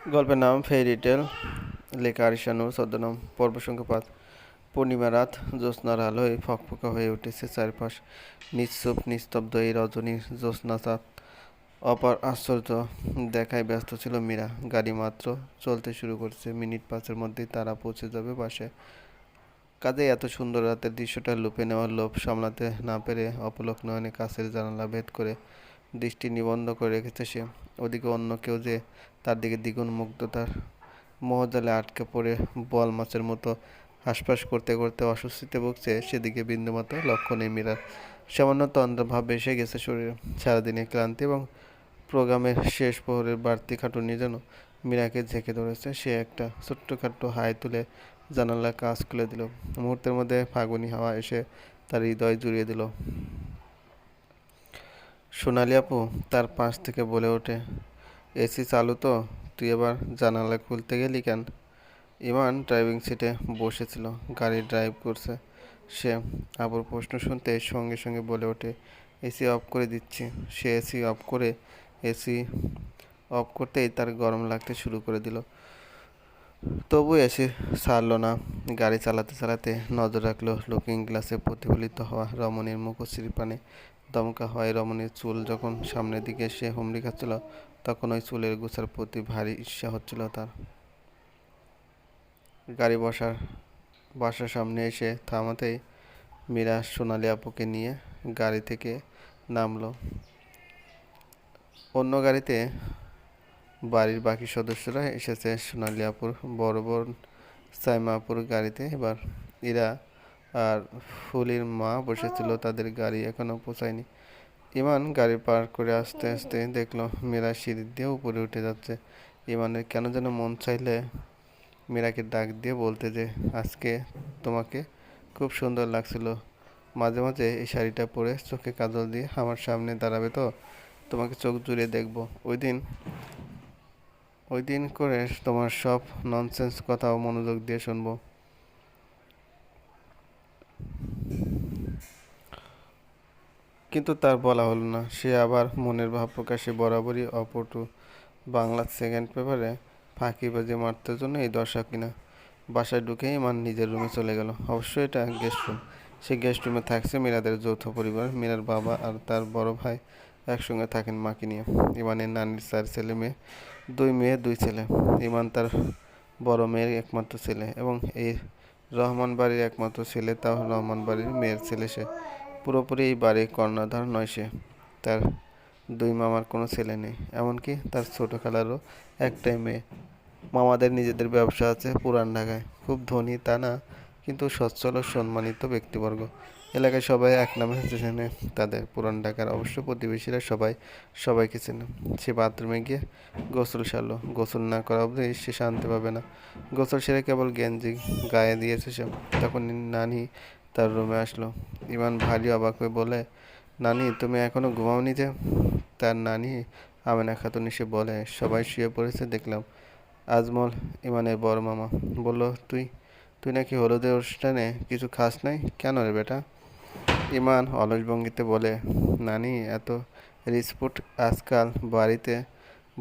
গল্পের নাম ফেরি টেল লেখা আরিশানুর, ছদ্মনাম পর্ব সংখ্যা পাঁচ পূর্ণিমা রাত, জ্যোৎস্নার আলোয় ফকফকা হয়ে উঠেছে চারপাশ। নিশ্চুপ, নিস্তব্ধ এই রজনীর জ্যোৎস্না চাঁদ অপার আশ্চর্য দেখায় ব্যস্ত ছিল মীরা। গাড়ি মাত্র চলতে শুরু করছে। মিনিট পাঁচের মধ্যেই তারা পৌঁছে যাবে বাসায় কাজে এত সুন্দর রাতের দৃশ্যটা লুপে নেওয়ার লোভ সামলাতে না পেরে অপলক নয়নে কাছের জানালা ভেদ করে দৃষ্টি নিবন্ধ করে রেখেছে সে। ওদিকে অন্য কেউ যে তার দিকে দ্বিগুণ মুগ্ধতার মোহজালে আটকে পড়ে বল মাছের মতো হাঁসফাঁস করতে করতে অস্বস্তিতে ভুগছে সেদিকে বিন্দুমাত্র লক্ষ্য নেই মীরার। সামান্য তন্দ্রভাব এসে গেছে শরীরে। সারাদিনের ক্লান্তি এবং প্রোগ্রামের শেষ প্রহরের বাড়তি খাটুনি যেন মীরাকে ঝেঁকে ধরেছে, সে একটা ছোট্টখাট্ট হাই তুলে জানালা কাজ খুলে দিল। মুহূর্তের মধ্যে ফাগুনি হাওয়া এসে তার হৃদয় জুড়িয়ে দিল। সোনালি আপু, তার পাশ থেকে বলে ওঠে, এসি চালু তো, তুই এবার জানালা খুলতে গেলি কেন? ইমান ড্রাইভিং সিটে বসেছিল, গাড়ি ড্রাইভ করছে। সে আবুর প্রশ্ন শুনতে সঙ্গে সঙ্গে বলে ওঠে, এসি অফ করে দিচ্ছি। সে এসি অফ করে, এসি অফ করতেই তার গরম লাগতে শুরু করে দিল। তবু এসে ছাড়লো না। গাড়ি চালাতে চালাতে নজর রাখল লুকিং গ্লাসে প্রতিফলিত হওয়া রমণীর মুখশ্রী পানে। দমকা হয় রমণীর চুল যখন সামনের দিকে সে হুমড়ি খাচ্ছিল, তখন ওই চুলের গুছার প্রতি ভারী ঈর্ষা হচ্ছিল তার। গাড়ি বসার, বাসার সামনে এসে থামাতেই মীরা সোনালি আপুকে নিয়ে গাড়ি থেকে নামলো। অন্য গাড়িতে বাড়ির বাকি সদস্যরা এসেছে সোনালি আপুর, বড় বোন সাইমা আপুর গাড়িতে। এবার ইরা আর ফুলির মা বসেছিল তাদের গাড়ি এখনও পৌঁছায়নি। ইমান গাড়ি পার করে আস্তে আস্তে দেখল মীরা সিঁড়ি দিয়ে উপরে উঠে যাচ্ছে। ইমানের কেন যেন মন চাইলে মীরাকে ডাক দিয়ে বলতে যে, আজকে তোমাকে খুব সুন্দর লাগছিল। মাঝে মাঝে এই শাড়িটা পরে চোখে কাজল দিয়ে আমার সামনে দাঁড়াবে তো? তোমাকে চোখ জুড়ে দেখব। ওই দিন ওই দিন করে তোমার সব ননসেন্স কথাও মনোযোগ দিয়ে শুনব। কিন্তু তার বলা হলো না। সে আবার মনের ভাব প্রকাশে বরাবরই অপটু বাংলা সেকেন্ড পেপারে ফাঁকি ফাঁকিবাজি মারতে জন্য এই দশা কিনা। বাসায় ঢুকেই ইমান নিজের রুমে চলে গেল। অবশ্য এটা গেস্ট রুম সে গেস্ট রুমে থাকছে মীরাদের যৌথ পরিবার। মীরার বাবা আর তার বড় ভাই একসঙ্গে থাকেন মাকে নিয়ে। ইমানের নানির চার ছেলে মেয়ে, দুই মেয়ে, দুই ছেলে। ইমান তার বড় মেয়ের একমাত্র ছেলে এবং এই রহমান বাড়ির একমাত্র ছেলে তাও রহমান বাড়ির মেয়ের ছেলে সে। পুরোপুরি এই বাড়ির কর্ণধার নয় সে। তার দুই মামার কোনো ছেলে নেই। এমনকি তার ছোটো খেলারও একটাই মেয়ে। মামাদের নিজেদের ব্যবসা আছে পুরান ঢাকায়। খুব ধনী তা না, কিন্তু সচ্ছল ও সম্মানিত ব্যক্তিবর্গ। এলাকায় সবাই এক নামে চেনে তাদের পুরান ঢাকার অবশ্য প্রতিবেশীরা সবাই, সবাইকে চেনে। সে বাথরুমে গিয়ে গোসল সারলো। গোসল না করা অবধি সে শান্তি পাবে না। গোসল সেরে কেবল গেঞ্জি গায়ে দিয়েছে সে। তখন নানি তার রুমে আসলো। ইমান ভারী অবাক হয়ে বলে, নানি, তুমি এখনও ঘুমাওনি যে? তার নানি আমেনা খাতুন এসে বলে, সবাই শুয়ে পড়েছে, দেখলাম। আজমল ইমানের বড় মামা। বলল, তুই তুই নাকি হলুদের অনুষ্ঠানে কিছু খাস নাই? কেন রে বেটা? ইমান অলস ভঙ্গিতে বলে, নানি, এত রিসপুট আজকাল বাড়িতে,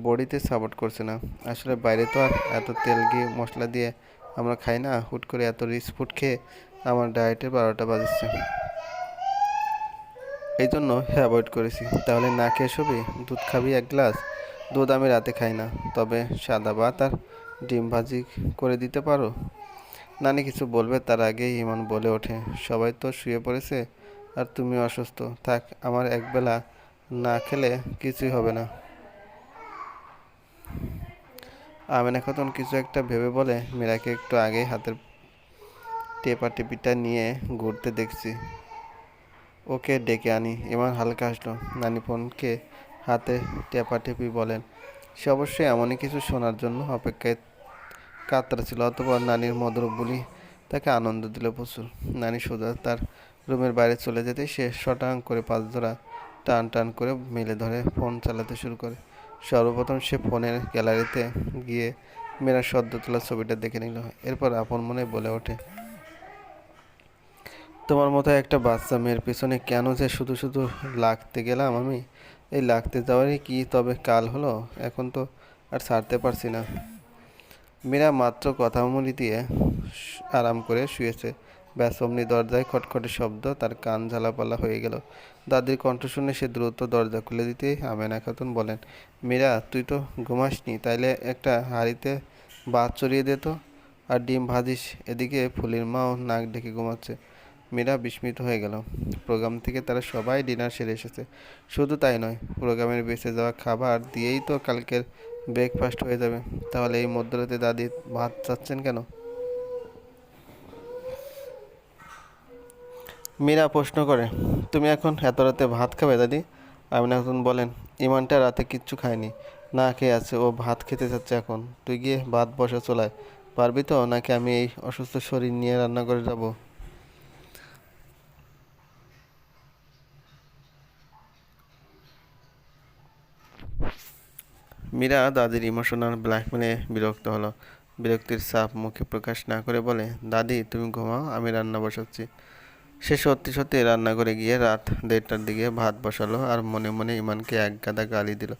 বডিতে সাপোর্ট করছে না। আসলে বাইরে তো আর এত তেল ঘি, মশলা দিয়ে আমরা খাই না। হুট করে এত রিচ ফুড খেয়ে আমার ডায়েটের বারোটা বাজছে। এই জন্য অ্যাভয়েড করেছি। তাহলে না খেয়ে শুবি? দুধ খাবি এক গ্লাস? দুধ আমি রাতে খাই না। তবে সাদা ভাত আর ডিম ভাজি করে দিতে পারো? নানি কিছু বলবে, তার আগেই ইমান বলে ওঠে। সবাই তো শুয়ে পড়েছে। আর তুমি অসুস্থ। থাক, আমার একবেলা না খেলে কিছুই হবে না। আমেনা খাতুন কিছু একটা ভেবে বলে, মীরাকে একটু আগেই হাতের টেপা টেপিটা নিয়ে ঘুরতে দেখছি। ওকে ডেকে আনি, এমন হালকা আসলো নানি ফোনকে হাতে টেপাটেপি বলেন, সে অবশ্যই এমনই কিছু শোনার জন্য অপেক্ষায় কাতরা ছিল অথবা নানির মধুর বলি তাকে আনন্দ দিল প্রচুর। নানি সোজা তার রুমের বাইরে চলে যেতে সে শটাং করে পাঁচ ধরা টান টান করে মেলে ধরে, ফোন চালাতে শুরু করে। সর্বপ্রথম সে ফোনের গ্যালারিতে গিয়ে মেয়েরা সদ্য তোলা ছবিটা দেখে নিল। এরপর আপন মনে বলে ওঠে, তোমার মতো একটা বাচ্চা মেয়ের পিছনে কেন যে শুধু শুধু লাগতে গেলাম আমি? এই লাগতে যাওয়ারই কি তবে কাল হলো? এখন তো আর ছাড়তে পারছি না। মেয়েরা মাত্র কথা দিয়ে আরাম করে শুয়েছে। ব্যাস অমনি দরজায় খটখটে শব্দ, তার কান ঝালাপালা হয়ে গেল। দাদির কণ্ঠ শুনে সে দ্রুত দরজা খুলে দিতেই আমেনা খাতুন বলেন, মীরা, তুই তো ঘুমাসনি, তাইলে একটা হাঁড়িতে ভাত চড়িয়ে দে তো, আর ডিম ভাজিস। এদিকে ফুলির মাও নাক ডেকে ঘুমাচ্ছে। মীরা বিস্মিত হয়ে গেল। প্রোগ্রাম থেকে তারা সবাই ডিনার সেরে এসেছে। শুধু তাই নয়, প্রোগ্রামের বেঁচে যাওয়া খাবার দিয়েই তো কালকের ব্রেকফাস্ট হয়ে যাবে। তাহলে এই মধ্যরাতে দাদি ভাত চাচ্ছেন কেন? মীরা প্রশ্ন করে, তুমি এখন এত রাতে ভাত খাবে দাদি? আমিনা খাতুন বলেন, ইমানটা রাতে কিচ্ছু খায়নি না খেয়ে আছে, ও ভাত খেতে চাচ্ছে এখন। তুই গিয়ে ভাত বসা চলায়। পারবি তো, নাকি আমি এই অসুস্থ শরীর নিয়ে রান্না করে যাব? মীরা দাদির ইমোশনাল ব্ল্যাকমেলে বিরক্ত হলো। বিরক্তির চাপ মুখে প্রকাশ না করে বলে, দাদি, তুমি ঘুমাও, আমি রান্না বসাচ্ছি। সে সত্যি সত্যি রান্নাঘরে গিয়ে রাত দেড়টার দিকে ভাত বসালো আর মনে মনে ইমানকে এক গাদা গালি দিল।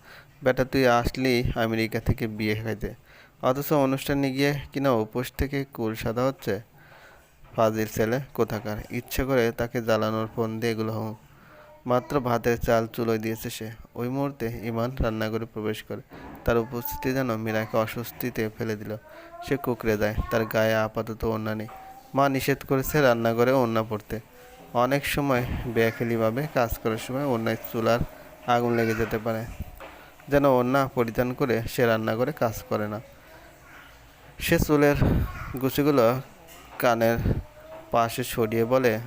বেটা, তুই আসলি আমেরিকা থেকে বিয়ে খাইতে। অথচ অনুষ্ঠানে গিয়ে কিনা উপোস থেকে কুল সাদা হচ্ছে? ফাজিল ছেলে কোথাকার? ইচ্ছে করে তাকে জ্বালানোর ফোন দিয়ে এগুলো হোক মাত্র ভাতের চাল চুলোয় দিয়েছে সে। ওই মুহূর্তে ইমান রান্নাঘরে প্রবেশ করে। তার উপস্থিতি যেন মীরাকে অস্বস্তিতে ফেলে দিল। সে কুকড়ে যায়। তার গায়ে আপাতত ওড়না নেই। মা নিষেধ করেছে রান্নাঘরে ওড়না পড়তে। অনেক সময় বেয়াখেলিভাবে কাজ করার সময় অন্যায় চুলার আগুন লেগে যেতে পারে। যেন ওড়না পরিধান করে সে রান্না করে কাজ করে না। সে চুলের গুছিগুলো কানের পাশে সরিয়ে বলে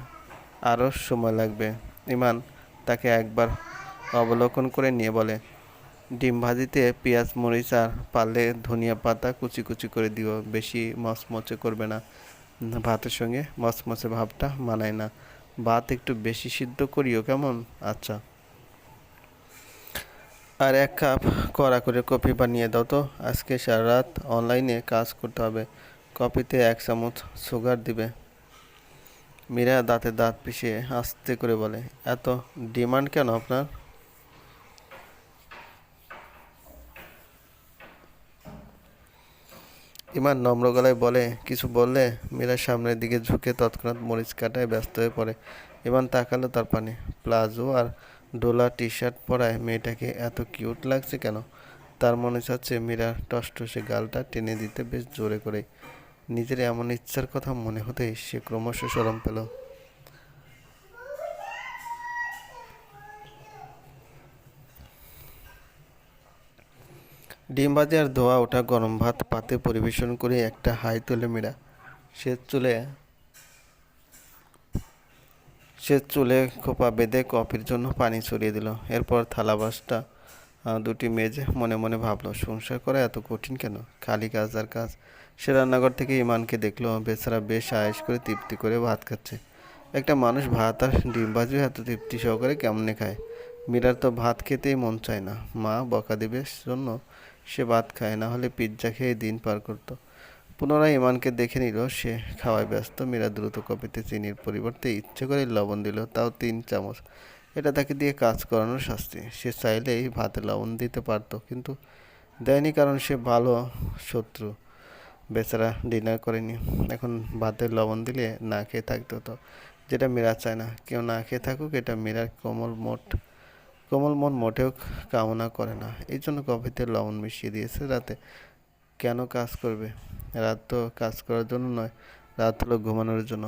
আরও সময় লাগবে। ইমান তাকে একবার অবলোকন করে নিয়ে বলে, ডিম ভাজিতে পেঁয়াজ, মরিচ আর পারলে ধনিয়া পাতা কুচি কুচি করে দিও। বেশি মচমচে করবে না। ভাতের সঙ্গে মচমচে ভাবটা মানায় না। ভাত একটু বেশি সিদ্ধ করিও কেমন? আচ্ছা। আর এক কাপ কড়া করে কফি বানিয়ে দাও তো। আজকে সারা রাত অনলাইনে কাজ করতে হবে। কফিতে এক চামচ সুগার দিবে। মীরা দাঁতে দাঁত পিষে আস্তে করে বলে, এত ডিমান্ড কেন আপনার? ইমান নম্র গলায় বলে, কিছু বললে মীরা সামনের দিকে ঝুঁকে তৎক্ষণাৎ মরিচ কাটায় ব্যস্ত হয়ে পড়ে। ইমান তাকালো তার পানে। প্লাজো আর ডোলা টি শার্ট পরায় মেয়েটাকে এত কিউট লাগছে কেন? তার মনে চাচ্ছে মীরা টসটসে গালটা টেনে দিতে বেশ জোরে করে নিজের এমন ইচ্ছার কথা মনে হতে সে ক্রমশ সরম পেল। ডিম ভাজি আর ধোয়া ওঠা গরম ভাত পাতে পরিবেশন করে একটা হাই তোলে মীরা। সে চুলে সে চুলে খোপা বেঁধে কফির জন্য পানি ছড়িয়ে দিল। এরপর থালা বাসটা দুটি মেজে মনে মনে ভাবলো, সংসার করা এত কঠিন কেন? খালি কাজ আর কাজ। সে রান্নাঘর থেকে ইমানকে দেখল, বেচারা বেশ আয়েস করে তৃপ্তি করে ভাত খাচ্ছে। একটা মানুষ ভাত আর ডিম ভাজিও এত তৃপ্তি সহকারে কেমনে খায়? মীরার তো ভাত খেতেই মন চায় না। মা বকা দিবে জন্য সে ভাত খায়, না হলে পিৎজা খেয়ে দিন পার করতো। পুনরায় ইমানকে দেখে নিল সে খাওয়ায় ব্যস্ত। মীরা দ্রুত কপিতে চিনির পরিবর্তে ইচ্ছে করে লবণ দিল, তাও তিন চামচ। এটা তাকে দিয়ে কাজ করানোর শাস্তি। সে চাইলেই ভাতে লবণ দিতে পারতো, কিন্তু দেয়নি কারণ সে ভালো শত্রু। বেচারা ডিনার করেনি। এখন ভাতে লবণ দিলে না খেয়ে থাকতে হতো যেটা মীরা চায় না। কেউ না খেয়ে থাকুক, এটা মীরার কোমল মোট কোমল মন মোটেও কামনা করে না। এই জন্য কফিতে লবণ মিশিয়ে দিয়েছে। রাতে কেন কাজ করবে? রাত তো কাজ করার জন্য নয়, রাত হলো ঘুমানোর জন্য।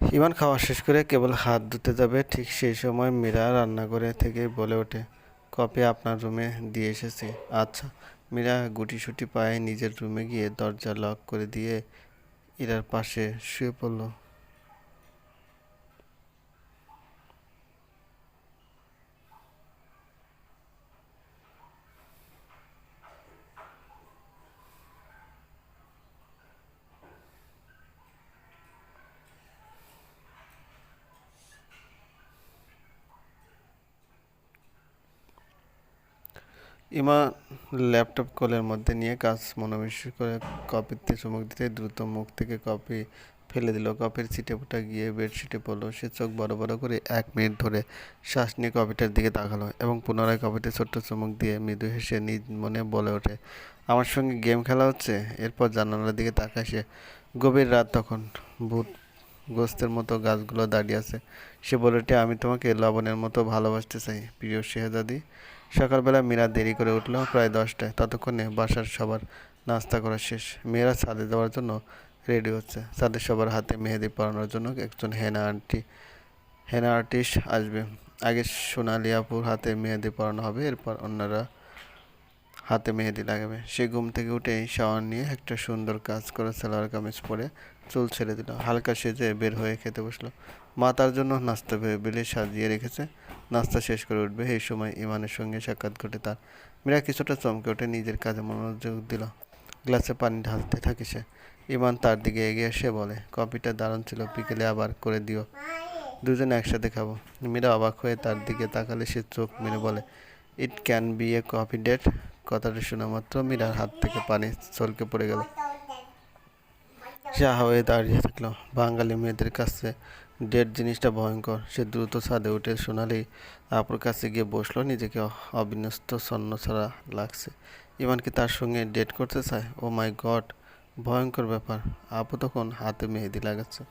ইমান খাওয়া শেষ করে কেবল হাত ধুতে যাবে। ঠিক সেই সময় মীরা রান্নাঘরে থেকে বলে ওঠে কপি আপনার রুমে দিয়ে এসেছি। আচ্ছা মীরা গুটিসুটি পায়ে নিজের রুমে গিয়ে দরজা লক করে দিয়ে ইরার পাশে শুয়ে পড়ল। ইমা ল্যাপটপ কোলের মধ্যে নিয়ে কাজ মনোনিবেশ করে কপিতে চুমুক দিতে দ্রুত মুখ থেকে কপি ফেলে দিল। কপির ছিটে ফুটা গিয়ে বেডশিটে পড়ল। সে চোখ বড় বড় করে এক মিনিট ধরে শ্বাস নিয়ে কপিটার দিকে তাকালো এবং পুনরায় কপিতে ছোট্ট চুমুক দিয়ে মৃদু হেসে নিজ মনে বলে ওঠে, আমার সঙ্গে গেম খেলা হচ্ছে? এরপর জানালার দিকে তাকায় সে। গভীর রাত তখন, ভূত গোস্তের মতো গাছগুলো দাঁড়িয়ে আছে। সে বলে আমি তোমাকে লবণের মতো ভালোবাসতে চাই, প্রিয় শেহজাদি। সকালবেলা মীরা দেরি করে উঠল, প্রায় দশটায়। ততক্ষণে বাসার সবার নাস্তা করা শেষ। মেয়েরা ছাদে যাওয়ার জন্য রেডি হচ্ছে। ছাদে সবার হাতে মেহেদি পরানোর জন্য একজন হেনা আন্টি, হেনা আর্টিস্ট আসবে। আগে সোনালি আপুর হাতে মেহেদি পরানো হবে, এরপর অন্যরা হাতে মেহেদি লাগাবে। সে ঘুম থেকে উঠেই শাওয়ার নিয়ে একটা সুন্দর কাজ করে সালোয়ার কামিজ পরে চুল ছেড়ে দিল। হালকা সেজে বের হয়ে খেতে বসল। মা তার জন্য নাস্তা বেলে সাজিয়ে রেখেছে। নাস্তা শেষ করে উঠবে। এই সময় ইমানের সঙ্গে সাক্ষাৎ ঘটে তার। মীরা কিছুটা চমকে ওঠে নিজের কাজে মনোযোগ দিল। গ্লাসে পানি ঢালতে থাকে সে। ইমান তার দিকে এগিয়ে এসে বলে কপিটা দারুণ ছিল, বিকেলে আবার করে দিও। দুজনে একসাথে খাব। মীরা অবাক হয়ে তার দিকে তাকালে সে চোখ মেরে বলে, it can be a coffee date? কথাটা শোনা মাত্র মীরার হাত থেকে পানি ছলকে পড়ে গেল। যা হয়ে দাঁড়িয়ে থাকল। বাঙালি মেয়েদের কাছে ডেট জিনিসটা ভয়ঙ্কর। সে দ্রুত ছাদে উঠে সোনালি আপুর কাছে গিয়ে বসল, নিজেকে অবিন্যস্ত সন্ন ছাড়া লাগছে। ইমান কি তার সঙ্গে ডেট করতে চায়? ও মাই গড ভয়ঙ্কর ব্যাপার। আপু তখন হাতে মেহেদি লাগাচ্ছে।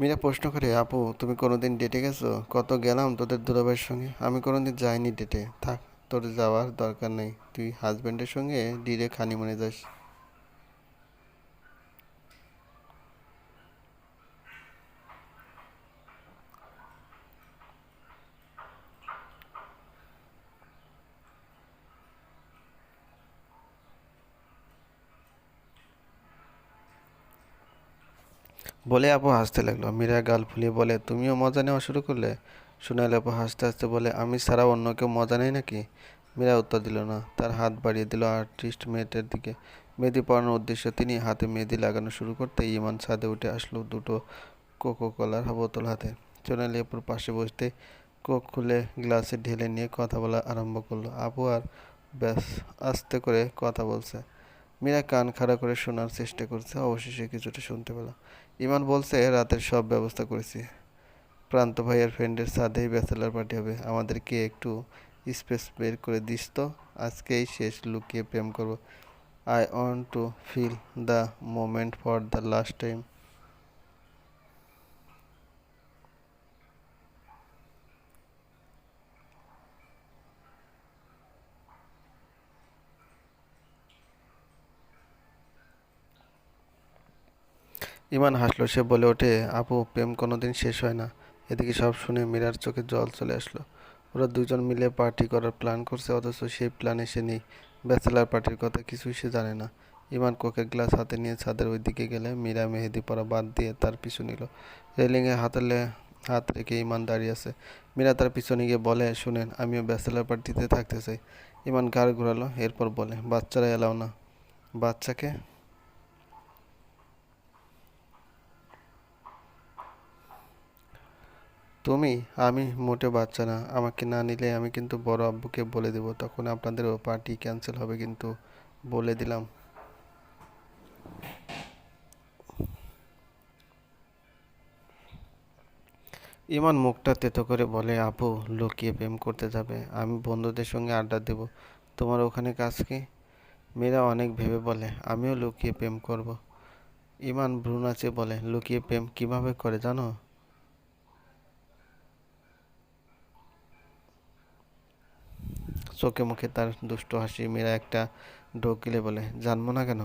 মীরা প্রশ্ন করে, আপু, তুমি কোনোদিন ডেটে গেছো? কত গেলাম তোদের দুলাভাইয়ের সঙ্গে? আমি কোনোদিন যাইনি ডেটে থাক, তোর যাওয়ার দরকার নেই। তুই হাজব্যান্ডের সঙ্গে দিরে খানি মনে যাস। বলে আপু হাসতে লাগল। মীরা গাল ফুলিয়ে বলে, তুমিও মজা নেওয়া শুরু করলে? সোনালি আপু হাসতে হাসতে বলে, আমি ছাড়া অন্য কেউ মজা নেই নাকি? মীরা উত্তর দিল, না। তার হাত বাড়িয়ে দিল আর্টিস্ট মেয়েটার দিকে। মেহেদি পড়ানোর উদ্দেশ্য তিনি হাতে মেহেদি লাগানো শুরু করতে ইমান ছাদে উঠে আসলো দুটো কোকো কলার বোতল হাতে। সোনালি আপুর পাশে বসতে কোক খুলে গ্লাসে ঢেলে নিয়ে কথা বলা আরম্ভ করল। আপু আর ব্যাস, আস্তে করে কথা বলছে। মীরা কান খাড়া করে শোনার চেষ্টা করছে, অবশেষে কিছুটা শুনতে পেলাম ইমান বলছে, রাতের সব ব্যবস্থা করেছি। প্রান্ত ভাইয়ার ফ্রেন্ডের সাথেই ব্যাচেলার পার্টি হবে। আমাদেরকে একটু স্পেস বের করে দিস তো। আজকেই শেষ লুকিয়ে প্রেম করব। I want to feel the moment for the last time. Iman হাসলো, সে বলে ওঠে, আপু, প্রেম কোনোদিন শেষ হয় না। এদিকে সব শুনে মীরার চোখে জল চলে আসলো। ওরা দুজন মিলে পার্টি করার প্ল্যান করছে, অথচ সেই প্ল্যানে সে নেই। ব্যাচেলার পার্টির কথা কিছুই সে জানে না। ইমান কোকের গ্লাস হাতে নিয়ে ছাদের ওই দিকে গেলে মীরা মেহেদি পরা বাদ দিয়ে তার পিছু নিল। রেলিংয়ে হাতলে হাত রেখে ইমান দাঁড়িয়ে আছে। মীরা তার পিছনে গিয়ে বলে, শুনেন, আমিও ব্যাচেলার পার্টিতে থাকতে চাই। ইমান ঘাড় ঘুরালো, এরপর বলে, বাচ্চারা এলাও না। বাচ্চাকে? তুমি? আমি মোটে বাচ্চা না। আমাকে না নিলে আমি কিন্তু বড় আব্বুকে বলে দেবো। তখন আপনাদেরও পার্টি ক্যান্সেল হবে কিন্তু বলে দিলাম। ইমান মুখটা তেতো করে বলে, আপু, লুকিয়ে প্রেম করতে যাবে। আমি বন্ধুদের সঙ্গে আড্ডা দেব। তোমার ওখানে কাজ কি? মেয়েরা অনেক ভেবে বলে, আমিও লুকিয়ে প্রেম করব। ইমান ভ্রুনাচে বলে, লুকিয়ে প্রেম কীভাবে করে জানো? চোখে মুখে তার দুষ্ট হাসি মীরা একটা ঢোক গিলে বলে, জানব না কেন?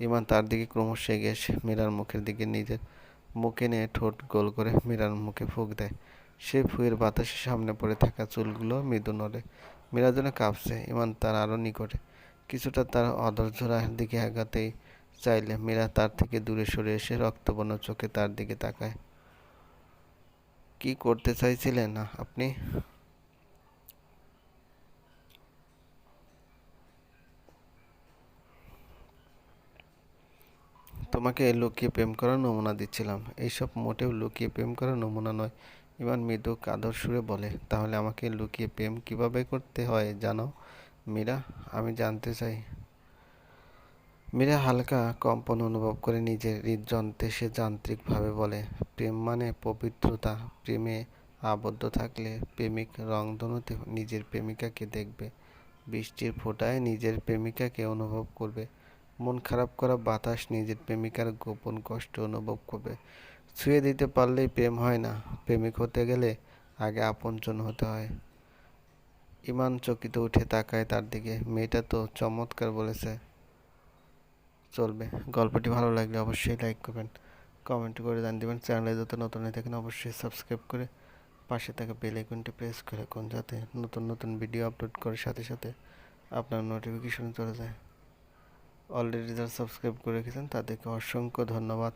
ইমান তার দিকে ক্রমশ এগিয়ে এসে মীরার মুখের দিকে নিজের মুখে নিয়ে ঠোঁট গোল করে মীরার মুখে ফুঁক দেয়। সে ফুয়ের বাতাসে সামনে পড়ে থাকা চুলগুলো মৃদু নড়ে। মীরা যেন কাঁপছে। ইমান তার আরও নিকটে। কিছুটা তার অধৈর্যরার দিকে আগাতেই চাইলে মীরা তার থেকে দূরে সরে এসে রক্তবর্ণ চোখে তার দিকে তাকায়। কি করতে চাইছিলেন আপনি? তোমাকে লুকিয়ে প্রেম করার নমুনা দিচ্ছিলাম। এইসব মোটেও লুকিয়ে প্রেম করার নমুনা নয়। ইমান মৃদু কাদর সুরে বলে, তাহলে আমাকে লুকিয়ে প্রেম কীভাবে করতে হয় জানো? মীরা, আমি জানতে চাই। মীরা হালকা কম্পন অনুভব করে নিজের হৃদযন্ত্রে সে যান্ত্রিকভাবে বলে, প্রেম মানে পবিত্রতা। প্রেমে আবদ্ধ থাকলে প্রেমিক রংধনুতে নিজের প্রেমিকাকে দেখবে। বৃষ্টির ফোঁটায় নিজের প্রেমিকাকে অনুভব করবে। মন খারাপ করা বাতাস নিজের প্রেমিকার গোপন কষ্ট অনুভব করবে। ছুঁয়ে দিতে পারলেই প্রেম হয় না। প্রেমিক হতে গেলে আগে আপনজন হতে হয়। ইমান চকিত উঠে তাকায় তার দিকে। মেয়েটা তো চমৎকার বলেছে। চলবে। গল্পটি ভালো লাগলে অবশ্যই লাইক করবেন, কমেন্ট করে জানিয়ে দেবেন। চ্যানেলে যত নতুন হয়ে থাকেন অবশ্যই সাবস্ক্রাইব করে পাশে থাকা বেল আইকনটি প্রেস করে কোন যাতে নতুন নতুন ভিডিও আপলোড করার সাথে সাথে আপনার নোটিফিকেশন চলে যায়। অলরেডি যারা সাবস্ক্রাইব করে রেখেছেন তাদেরকে অসংখ্য ধন্যবাদ।